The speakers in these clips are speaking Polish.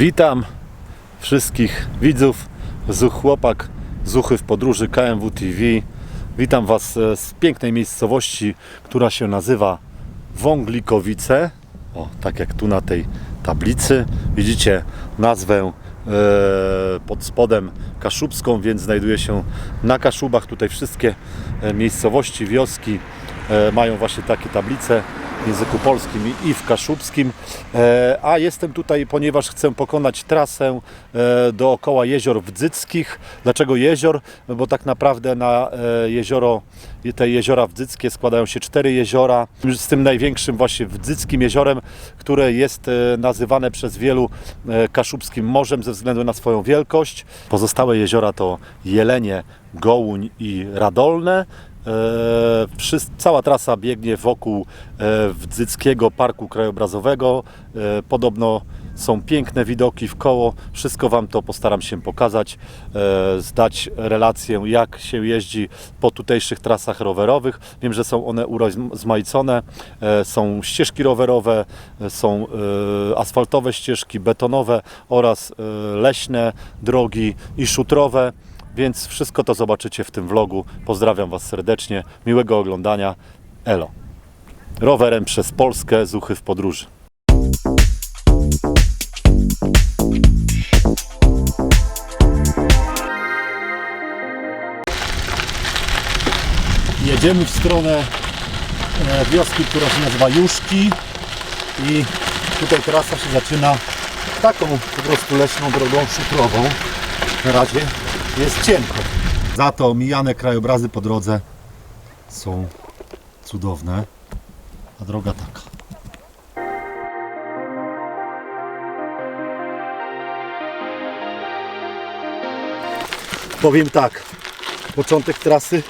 Witam wszystkich widzów Zuch Chłopak, Zuchy w podróży KMW TV. Witam Was e, z pięknej miejscowości, która się nazywa Wąglikowice. O, tak jak tu na tej tablicy. Widzicie nazwę e, pod spodem kaszubską, więc znajduje się na Kaszubach. Tutaj wszystkie e, miejscowości, wioski mają właśnie takie tablice w języku polskim i w kaszubskim. E, A jestem tutaj, ponieważ chcę pokonać trasę e, dookoła jezior Wdzyckich. Dlaczego jezior? Bo tak naprawdę na e, jezioro, te jeziora Wdzyckie składają się cztery jeziora, z tym największym właśnie Wdzyckim jeziorem, które jest nazywane przez wielu kaszubskim morzem ze względu na swoją wielkość. Pozostałe jeziora to Jelenie, Gołuń i Radolne. E, cała trasa biegnie wokół e, Wdzyckiego Parku Krajobrazowego. E, podobno są piękne widoki w koło. Wszystko Wam to postaram się pokazać, zdać relację, jak się jeździ po tutejszych trasach rowerowych. Wiem, że są one urozmaicone. Są ścieżki rowerowe, są asfaltowe ścieżki, betonowe oraz leśne drogi i szutrowe. Więc wszystko to zobaczycie w tym vlogu. Pozdrawiam Was serdecznie. Miłego oglądania. Elo. Rowerem przez Polskę, zuchy w podróży. Jedziemy w stronę e, wioski, która się nazywa Juszki i tutaj trasa się zaczyna taką po prostu leśną drogą szutrową. Na razie jest cienko. Za to mijane krajobrazy po drodze są cudowne, a droga taka. Powiem tak, początek trasy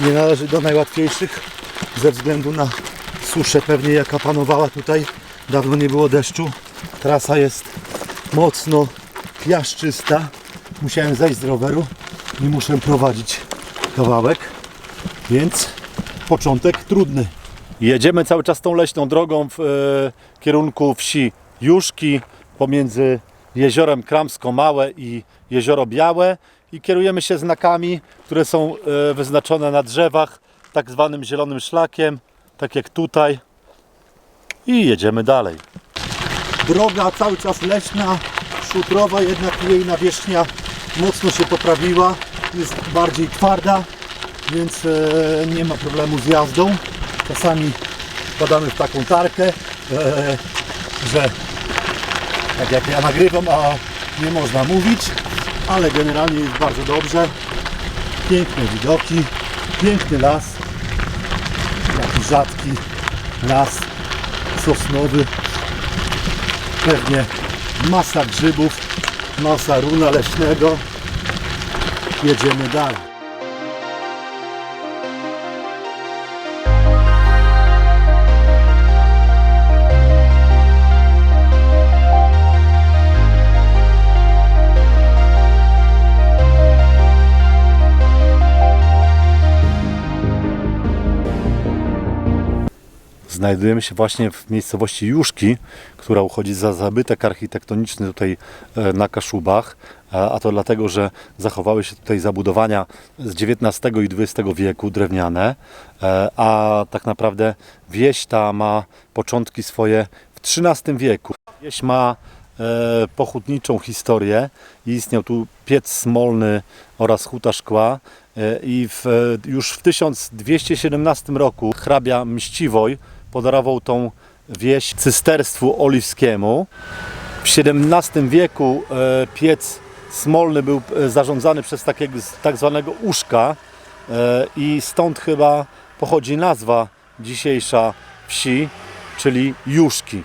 nie należy do najłatwiejszych ze względu na suszę pewnie jaka panowała tutaj. Dawno nie było deszczu. Trasa jest mocno piaszczysta. Musiałem zejść z roweru i muszę prowadzić kawałek, więc początek trudny. Jedziemy cały czas tą leśną drogą w e, kierunku wsi Juszki pomiędzy jeziorem Kramsko-Małe i jezioro Białe i kierujemy się znakami, które są e, wyznaczone na drzewach tak zwanym zielonym szlakiem, tak jak tutaj i jedziemy dalej. Droga cały czas leśna, szutrowa, jednak jej nawierzchnia mocno się poprawiła, jest bardziej twarda, więc e, nie ma problemu z jazdą. Czasami wpadamy w taką tarkę, e, że tak jak ja nagrywam, a nie można mówić, ale generalnie jest bardzo dobrze. Piękne widoki, piękny las, jakiś rzadki las sosnowy, pewnie masa grzybów, masa runa leśnego. Jedziemy dalej. Znajdujemy się właśnie w miejscowości Juszki, która uchodzi za zabytek architektoniczny tutaj e, na Kaszubach, a to dlatego, że zachowały się tutaj zabudowania z XIX i XX wieku drewniane, e, a tak naprawdę wieś ta ma początki swoje w XIII wieku. Wieś ma e, pochutniczą historię i istniał tu piec smolny oraz huta szkła. I w, już w 1217 roku hrabia Mściwoj podarował tą wieś cysterstwu oliwskiemu. W XVII wieku e, piec smolny był e, zarządzany przez takiego tak zwanego uszka e, i stąd chyba pochodzi nazwa dzisiejsza wsi, czyli Juszki.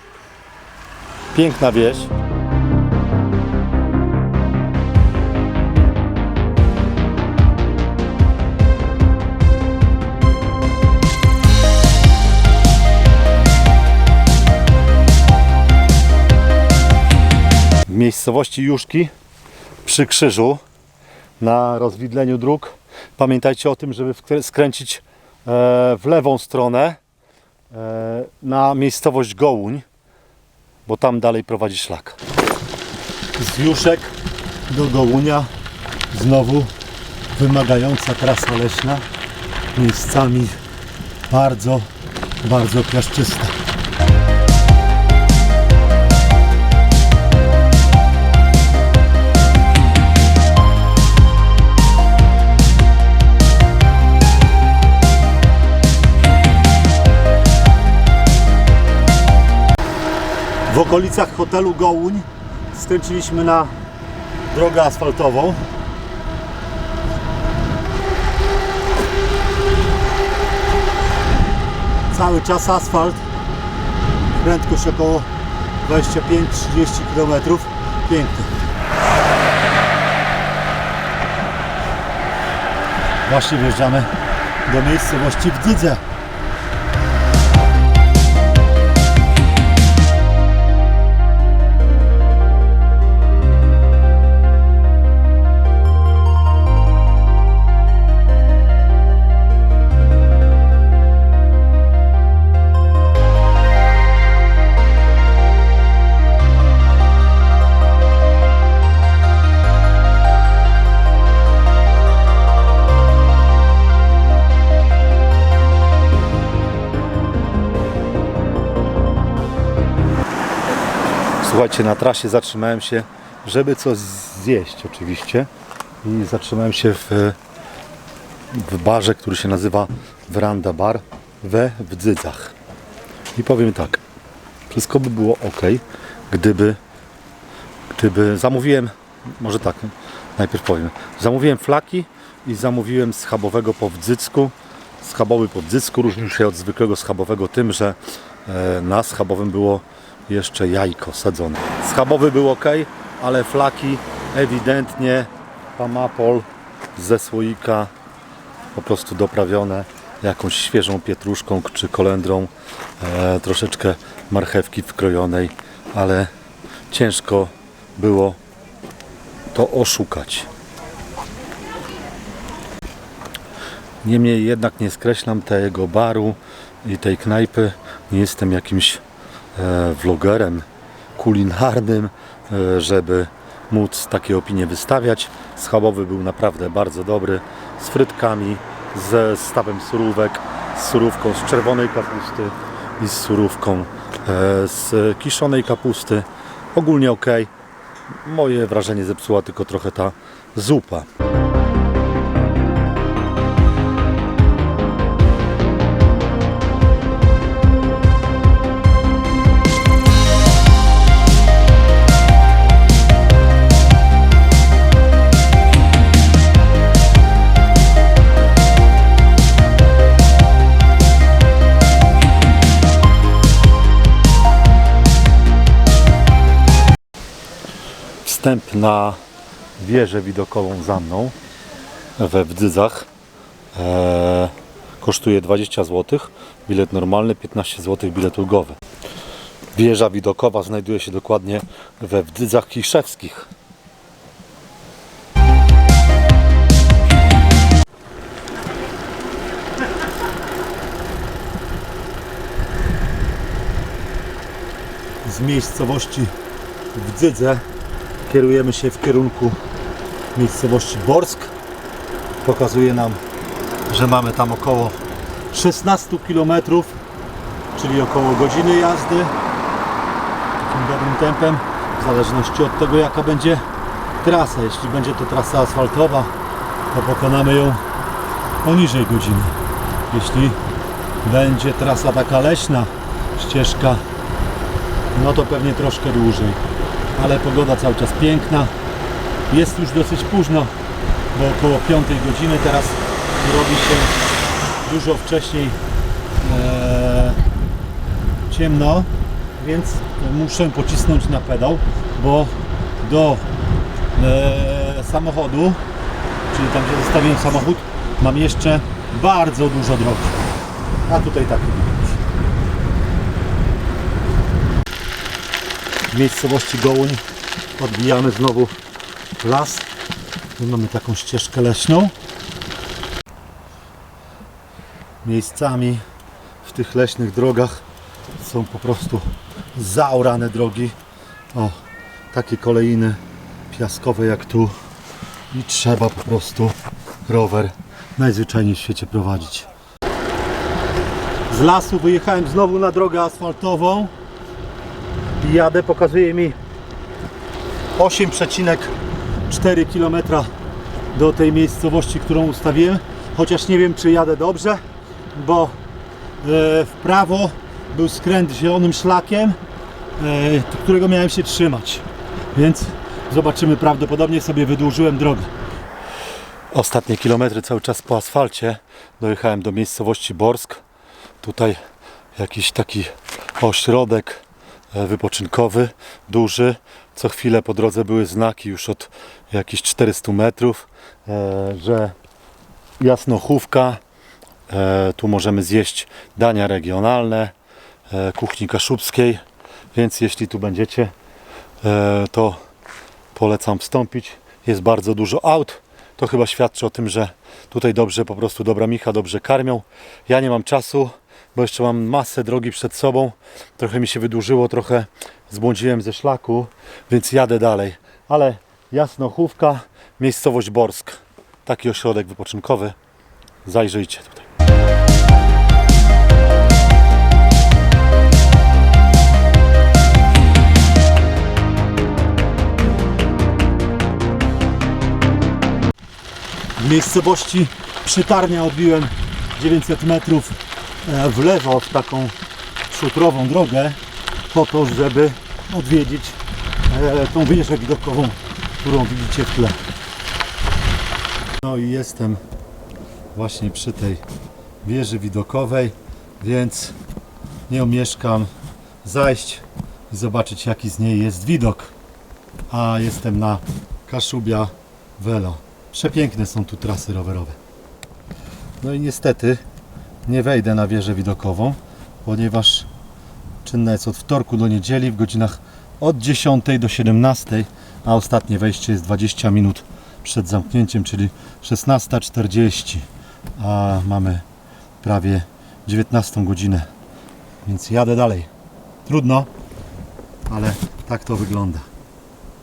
Piękna wieś. Miejscowości Juszki przy krzyżu na rozwidleniu dróg pamiętajcie o tym, żeby skręcić e, w lewą stronę e, na miejscowość Gołuń, bo tam dalej prowadzi szlak. z Juszek do Gołunia. Znowu wymagająca trasa leśna. Miejscami bardzo, bardzo piaszczysta. W okolicach hotelu Gołuń skręciliśmy na drogę asfaltową. Cały czas asfalt. Prędkość około 25-30 km. Piękny. Właśnie wjeżdżamy do miejscowości Wdydze. Słuchajcie, na trasie zatrzymałem się, żeby coś zjeść oczywiście. I zatrzymałem się w, w barze, który się nazywa Veranda Bar we Wdzydzach. I powiem tak, wszystko by było ok, gdyby, gdyby zamówiłem, może tak, najpierw powiem, zamówiłem flaki i zamówiłem schabowego po Wdzycku. Schabowy po Wdzycku różnił się od zwykłego schabowego tym, że e, na schabowym było jeszcze jajko sadzone. Schabowy był ok, ale flaki ewidentnie pamapol ze słoika po prostu doprawione jakąś świeżą pietruszką czy kolendrą, e, troszeczkę marchewki wkrojonej, ale ciężko było to oszukać. Niemniej jednak nie skreślam tego baru i tej knajpy. Nie jestem jakimś vlogerem kulinarnym, e, żeby móc takie opinie wystawiać. Schabowy był naprawdę bardzo dobry, z frytkami, ze stawem surówek, z surówką z czerwonej kapusty i z surówką e, z kiszonej kapusty. Ogólnie ok. Moje wrażenie zepsuła tylko trochę ta zupa. Wstęp na wieżę widokową za mną we Wdzydzach e, kosztuje 20 zł, bilet normalny 15 zł, bilet ulgowy. Wieża widokowa znajduje się dokładnie we Wdzydzach Kiszewskich. Z miejscowości Wdzydze kierujemy się w kierunku miejscowości Borsk. Pokazuje nam, że mamy tam około 16 km, czyli około godziny jazdy. Takim dobrym tempem, w zależności od tego jaka będzie trasa. Jeśli będzie to trasa asfaltowa, to pokonamy ją poniżej godziny. Jeśli będzie trasa taka leśna, ścieżka, no to pewnie troszkę dłużej ale pogoda cały czas piękna. Jest już dosyć późno, bo około 5 godziny teraz robi się dużo wcześniej e, ciemno, więc muszę pocisnąć na pedał, bo do e, samochodu, czyli tam gdzie zostawiłem samochód, mam jeszcze bardzo dużo drogi. A tutaj tak w miejscowości Gołuń odbijamy znowu las. Tu mamy taką ścieżkę leśną. Miejscami w tych leśnych drogach są po prostu zaorane drogi. O, takie kolejny piaskowe jak tu i trzeba po prostu rower najzwyczajniej w świecie prowadzić. Z lasu wyjechałem znowu na drogę asfaltową jadę, pokazuje mi 8,4 km do tej miejscowości, którą ustawiłem, chociaż nie wiem czy jadę dobrze, bo e, w prawo był skręt zielonym szlakiem, e, którego miałem się trzymać, więc zobaczymy, prawdopodobnie sobie wydłużyłem drogę. Ostatnie kilometry cały czas po asfalcie. Dojechałem do miejscowości Borsk. Tutaj jakiś taki ośrodek wypoczynkowy, duży. Co chwilę po drodze były znaki już od jakichś 400 metrów, e, że jasnochówka. E, Tu możemy zjeść dania regionalne e, kuchni kaszubskiej, więc jeśli tu będziecie, e, to polecam wstąpić. Jest bardzo dużo aut. To chyba świadczy o tym, że tutaj dobrze, po prostu dobra micha, dobrze karmią. Ja nie mam czasu, bo jeszcze mam masę drogi przed sobą. Trochę mi się wydłużyło, trochę zbłądziłem ze szlaku, więc jadę dalej. Ale Jasnochówka, miejscowość Borsk. Taki ośrodek wypoczynkowy. Zajrzyjcie tutaj. W miejscowości Przytarnia odbiłem 900 metrów w lewo w taką szutrową drogę po to, żeby odwiedzić e, tą wieżę widokową, którą widzicie w tle. No i jestem właśnie przy tej wieży widokowej, więc nie omieszkam zajść i zobaczyć jaki z niej jest widok. A jestem na Kaszubia Velo. Przepiękne są tu trasy rowerowe. No i niestety nie wejdę na wieżę widokową, ponieważ czynna jest od wtorku do niedzieli w godzinach od 10 do 17, a ostatnie wejście jest 20 minut przed zamknięciem, czyli 16.40, a mamy prawie 19 godzinę, więc jadę dalej. Trudno, ale tak to wygląda.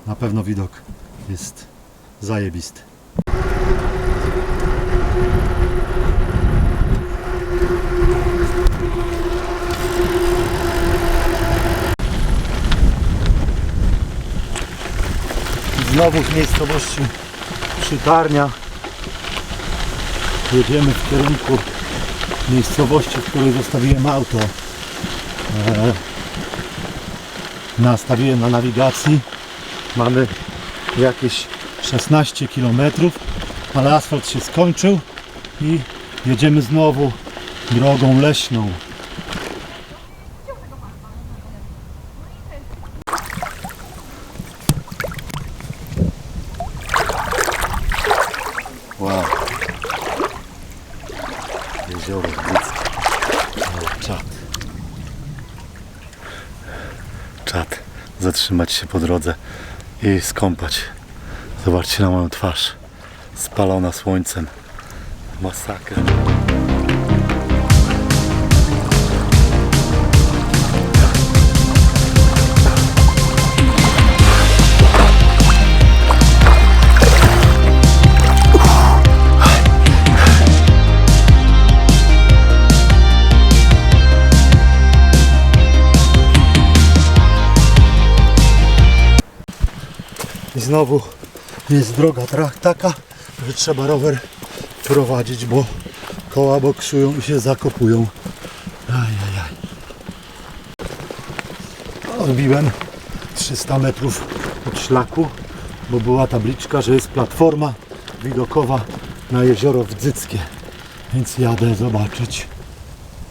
Na pewno widok jest zajebisty. Znowu z miejscowości Przytarnia jedziemy w kierunku miejscowości, w której zostawiłem auto. E, nastawiłem na nawigacji. Mamy jakieś 16 km, ale asfalt się skończył i jedziemy znowu drogą leśną. Wdyckie. Ale czad. Czad. Zatrzymać się po drodze i skąpać. Zobaczcie na moją twarz. Spalona słońcem. Masakra. I znowu jest droga taka, że trzeba rower prowadzić, bo koła boksują i się zakopują. Ajajaj. Odbiłem 300 metrów od szlaku, bo była tabliczka, że jest platforma widokowa na jezioro Wdzyckie. Więc jadę zobaczyć.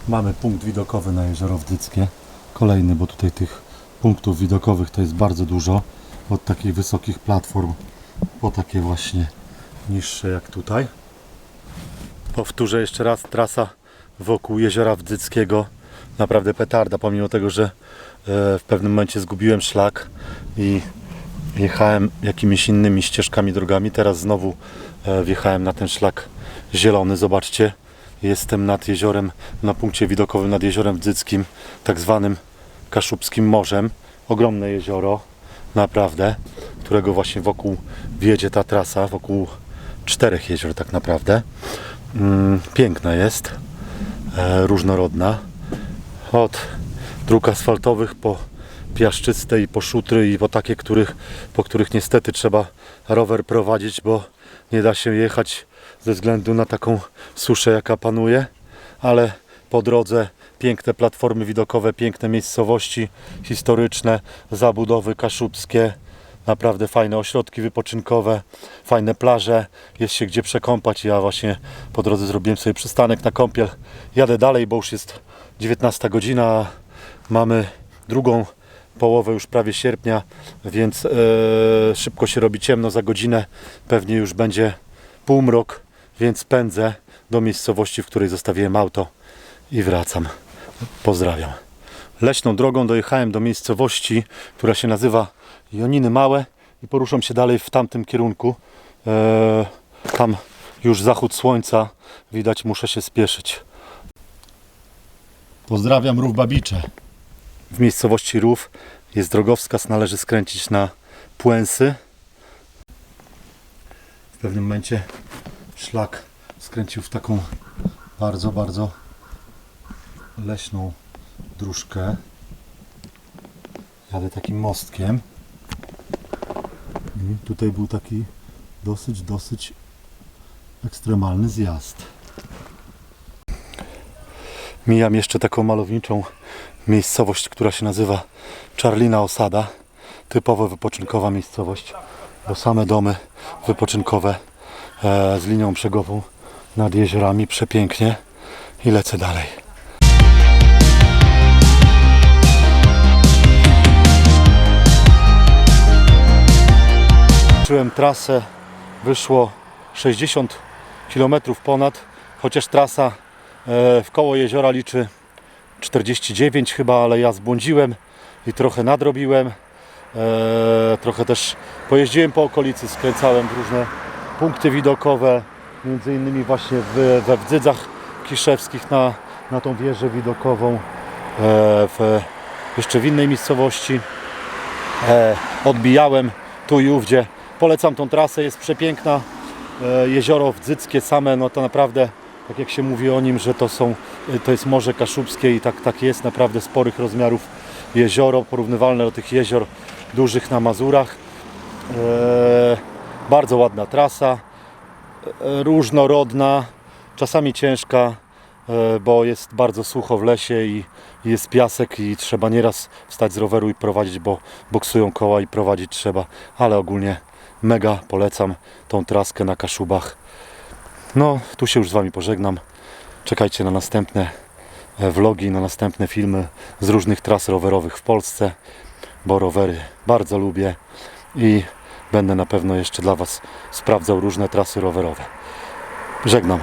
Mamy punkt widokowy na jezioro Wdyckie. Kolejny, bo tutaj tych punktów widokowych to jest bardzo dużo. Od takich wysokich platform po takie właśnie niższe jak tutaj. Powtórzę jeszcze raz, trasa wokół jeziora Wdzyckiego. Naprawdę petarda, pomimo tego, że e, w pewnym momencie zgubiłem szlak i jechałem jakimiś innymi ścieżkami, drogami. Teraz znowu e, wjechałem na ten szlak zielony. Zobaczcie, jestem nad jeziorem, na punkcie widokowym nad jeziorem Wdzyckim, tak zwanym Kaszubskim Morzem. Ogromne jezioro. Naprawdę, którego właśnie wokół wiedzie ta trasa, wokół czterech jezior tak naprawdę. Mm, piękna jest, e, różnorodna. Od dróg asfaltowych po piaszczyste i po szutry i po takie, których, po których niestety trzeba rower prowadzić, bo nie da się jechać ze względu na taką suszę, jaka panuje, ale po drodze piękne platformy widokowe, piękne miejscowości historyczne, zabudowy kaszubskie, naprawdę fajne ośrodki wypoczynkowe, fajne plaże, jest się gdzie przekąpać. Ja właśnie po drodze zrobiłem sobie przystanek na kąpiel. Jadę dalej, bo już jest 19 godzina, mamy drugą połowę już prawie sierpnia, więc e, szybko się robi ciemno za godzinę. Pewnie już będzie półmrok, więc pędzę do miejscowości, w której zostawiłem auto i wracam. Pozdrawiam. Leśną drogą dojechałem do miejscowości, która się nazywa Joniny Małe i poruszam się dalej w tamtym kierunku. E, tam już zachód słońca, widać muszę się spieszyć. Pozdrawiam Rów Babicze. W miejscowości Rów jest drogowskaz, należy skręcić na Płęsy. W pewnym momencie szlak skręcił w taką bardzo, bardzo leśną dróżkę. Jadę takim mostkiem. I tutaj był taki dosyć, dosyć ekstremalny zjazd. Mijam jeszcze taką malowniczą miejscowość, która się nazywa Czarlina Osada. Typowo wypoczynkowa miejscowość, bo same domy wypoczynkowe e, z linią brzegową nad jeziorami. Przepięknie. I lecę dalej. Zobaczyłem trasę, wyszło 60 km ponad, chociaż trasa e, w koło jeziora liczy 49 chyba, ale ja zbłądziłem i trochę nadrobiłem. E, trochę też pojeździłem po okolicy, skręcałem w różne punkty widokowe, między innymi właśnie w, we Wdzydzach Kiszewskich na, na tą wieżę widokową, e, w, jeszcze w innej miejscowości. Odbijałem tu i ówdzie. Polecam tą trasę, jest przepiękna. E, jezioro Wdzyckie same, no to naprawdę, tak jak się mówi o nim, że to są, e, to jest Morze Kaszubskie i tak, tak jest, naprawdę sporych rozmiarów jezioro, porównywalne do tych jezior dużych na Mazurach. E, bardzo ładna trasa, różnorodna, czasami ciężka, bo jest bardzo sucho w lesie i jest piasek i trzeba nieraz wstać z roweru i prowadzić, bo boksują koła i prowadzić trzeba, ale ogólnie mega polecam tą traskę na Kaszubach. No, tu się już z Wami pożegnam. Czekajcie na następne e, vlogi, na następne filmy z różnych tras rowerowych w Polsce, bo rowery bardzo lubię i będę na pewno jeszcze dla Was sprawdzał różne trasy rowerowe. Żegnam.